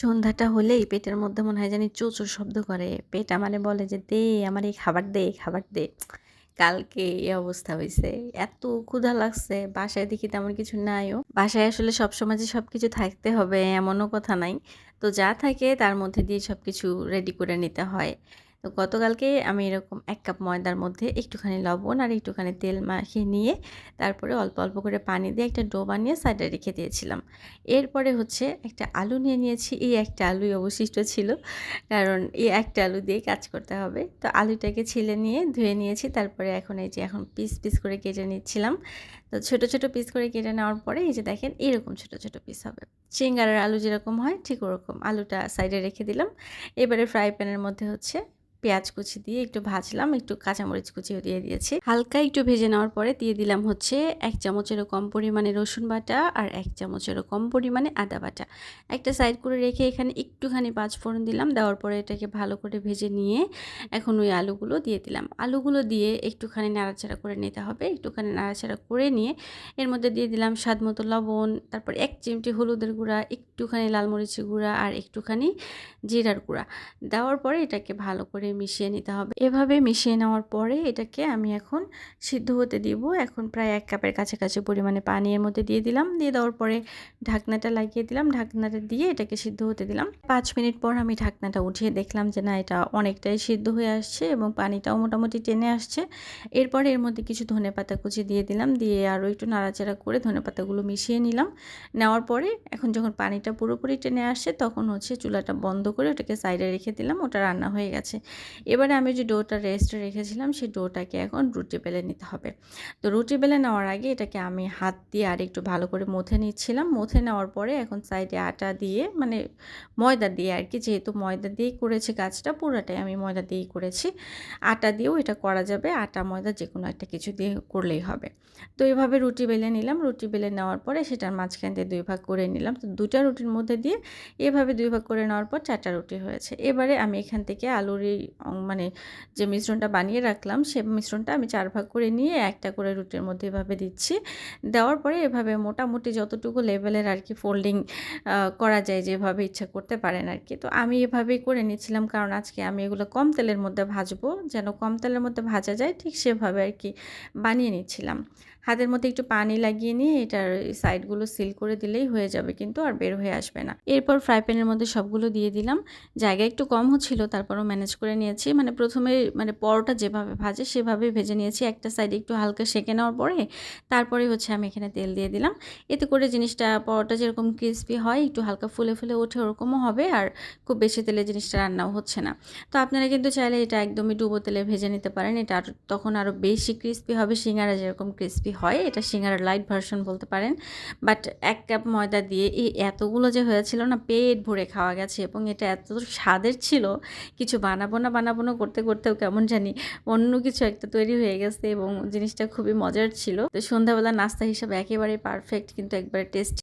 সন্ধ্যাটা হলেই পেটের মধ্যে মনে হয় জানি চোচোর শব্দ করে। পেট আমারে বলে যে, দে, আমার এই খাবার দে খাবার দে। কালকে এই অবস্থা হয়েছে এত ক্ষুধা লাগছে, বাসায় দেখি তেমন কিছু নাইও বাসায় আসলে সবসময় যে সব কিছু থাকতে হবে এমনও কথা নাই। তো যা থাকে তার মধ্যে দিয়ে সব কিছু রেডি করে নিতে হয়। তো গতকালকে আমি এরকম এক কাপ ময়দার মধ্যে একটুখানি লবণ আর একটুখানি তেল মাখিয়ে নিয়ে তারপরে অল্প অল্প করে পানি দিয়ে একটা ডো বানিয়ে সাইডে রেখে দিয়েছিলাম। এরপরে হচ্ছে একটা আলু নিয়ে নিয়েছি। এই একটা আলুই অবশিষ্ট ছিল, কারণ এই একটা আলু দিয়ে কাজ করতে হবে। তো আলুটাকে ছিলে নিয়ে ধুয়ে নিয়েছি, তারপরে এখন এই যে এখন পিস পিস করে কেটে নিচ্ছিলাম। তো ছোট ছোট পিস করে কেটে নেওয়ার পরে এই যে দেখেন এরকম ছোট ছোট পিস হবে। চিঙ্গারার আলু যেরকম হয় ঠিক ওরকম। আলুটা সাইডে রেখে দিলাম। এবারে ফ্রাই প্যানের মধ্যে হচ্ছে পেঁয়াজ কুচি দিয়ে একটু ভাজলাম, একটু কাঁচামরিচ কুচিও দিয়ে দিয়েছি। হালকা একটু ভেজে নেওয়ার পরে দিয়ে দিলাম হচ্ছে এক চামচেরও কম পরিমাণে রসুন বাটা আর এক চামচেরও কম পরিমাণে আদা বাটা। একটা সাইড করে রেখে এখানে একটুখানি পাঁচ ফোড়ন দিলাম, দেওয়ার পরে এটাকে ভালো করে ভেজে নিয়ে এখন ওই আলুগুলো দিয়ে দিলাম। আলুগুলো দিয়ে একটুখানি নাড়াচাড়া করে নিতে হবে, একটুখানি নাড়াচাড়া করে নিয়ে এর মধ্যে দিয়ে দিলাম স্বাদ মতো লবণ, তারপর এক চিমটি হলুদের গুঁড়া, একটুখানি লাল মরিচের গুঁড়া আর একটুখানি জিরার গুঁড়া। দেওয়ার পরে এটাকে ভালো করে মিশিয়ে নিতে হবে। এভাবে মিশিয়ে নেওয়ার পরে এটাকে আমি এখন সিদ্ধ হতে দিব। এখন প্রায় এক কাপের কাছাকাছি পরিমাণে পানি এর মধ্যে দিয়ে দিলাম। দিয়ে দেওয়ার পরে ঢাকনাটা লাগিয়ে দিলাম। ঢাকনাটা দিয়ে এটাকে সিদ্ধ হতে দিলাম। পাঁচ মিনিট পর আমি ঢাকনাটা উঠিয়ে দেখলাম যে না, এটা অনেকটাই সিদ্ধ হয়ে আসছে এবং পানিটাও মোটামুটি টেনে আসছে। এরপরে এর মধ্যে কিছু ধনে পাতা কুচি দিয়ে দিলাম। দিয়ে আরও একটু নাড়াচাড়া করে ধনে পাতাগুলো মিশিয়ে নিলাম। নেওয়ার পরে এখন যখন পানিটা পুরোপুরি টেনে আসছে, তখন হচ্ছে চুলাটা বন্ধ করে ওটাকে সাইডে রেখে দিলাম। ওটা রান্না হয়ে গেছে। এবারে আমি যে ডোটা রেস্টে রেখেছিলাম, সেই ডোটাকে এখন রুটি বেলে নিতে হবে। তো রুটি বেলে নেওয়ার আগে এটাকে আমি হাত দিয়ে আর একটু ভালো করে মথে নিচ্ছিলাম। মথে নেওয়ার পরে এখন সাইডে আটা দিয়ে মানে ময়দা দিয়ে আর কি, যেহেতু ময়দা দিয়েই করেছি কাজটা পুরোটাই আমি ময়দা দিয়েই করেছি। আটা দিয়েও এটা করা যাবে, আটা, ময়দা যে কোনো একটা কিছু দিয়ে করলেই হবে। তো এইভাবে রুটি বেলে নিলাম। রুটি বেলে নেওয়ার পরে সেটার মাঝখান দিয়ে দুই ভাগ করে নিলাম। তো দুটা রুটির মধ্যে দিয়ে এভাবে দুই ভাগ করে নেওয়ার পর চারটা রুটি হয়েছে। এবারে আমি এখান থেকে আলুর মানে যে মিশ্রণটা বানিয়ে রাখলাম, সে মিশ্রণটা আমি চার ভাগ করে নিয়ে একটা করে রুটির মধ্যে এভাবে দিচ্ছি। দেওয়ার পরে এভাবে মোটামুটি যতটুকু লেভেলের আর কি ফোল্ডিং করা যায় যেভাবে ইচ্ছা করতে পারেন আর কি। তো আমি এভাবেই করে নিচ্ছিলাম কারণ আজকে আমি এগুলো কম তেলের মধ্যে ভাজবো, যেন কম তেলের মধ্যে ভাজা যায়, ঠিক সেভাবে আর কি বানিয়ে নিচ্ছিলাম। হাতের মধ্যে একটু পানি লাগিয়ে নিয়ে এটার সাইডগুলো সিল করে দিলেই হয়ে যাবে, কিন্তু আর বের হয়ে আসবে না। এরপর ফ্রাই প্যানের মধ্যে সবগুলো দিয়ে দিলাম। জায়গা একটু কম হচ্ছিল তারপরও ম্যানেজ করে নিয়েছি। মানে প্রথমে মানে পরোটা যেভাবে ভাজে সেভাবে ভেজে নিয়েছি। একটা সাইডে একটু হালকা সেঁকে নেওয়ার পরে তারপরে হচ্ছে আমি এখানে তেল দিয়ে দিলাম। এতে করে জিনিসটা পরোটা যেরকম ক্রিসপি হয়, একটু হালকা ফুলে ফুলে ওঠে ওরকমও হবে আর খুব বেশি তেলে জিনিসটা রান্নাও হচ্ছে না। তো আপনারা কিন্তু চাইলে এটা একদমই ডুবো তেলে ভেজে নিতে পারেন। এটা আর তখন আরও বেশি ক্রিসপি হবে। সিঙ্গারা যেরকম ক্রিসপি হয়, এটা সিঙ্গারার লাইট ভার্সন বলতে পারেন। বাট এক কাপ ময়দা দিয়ে এই এতগুলো যে হয়েছিল না, পেট ভরে খাওয়া গেছে এবং এটা এত স্বাদের ছিল, কিছু বানাবো না বানাবো না করতে করতেও কেমন জানি অন্য কিছু একটা তৈরি হয়ে গেছে এবং জিনিসটা খুবই মজার ছিল। তো সন্ধ্যাবেলা নাস্তা হিসাবে একেবারে পারফেক্ট কিন্তু একবারে টেস্ট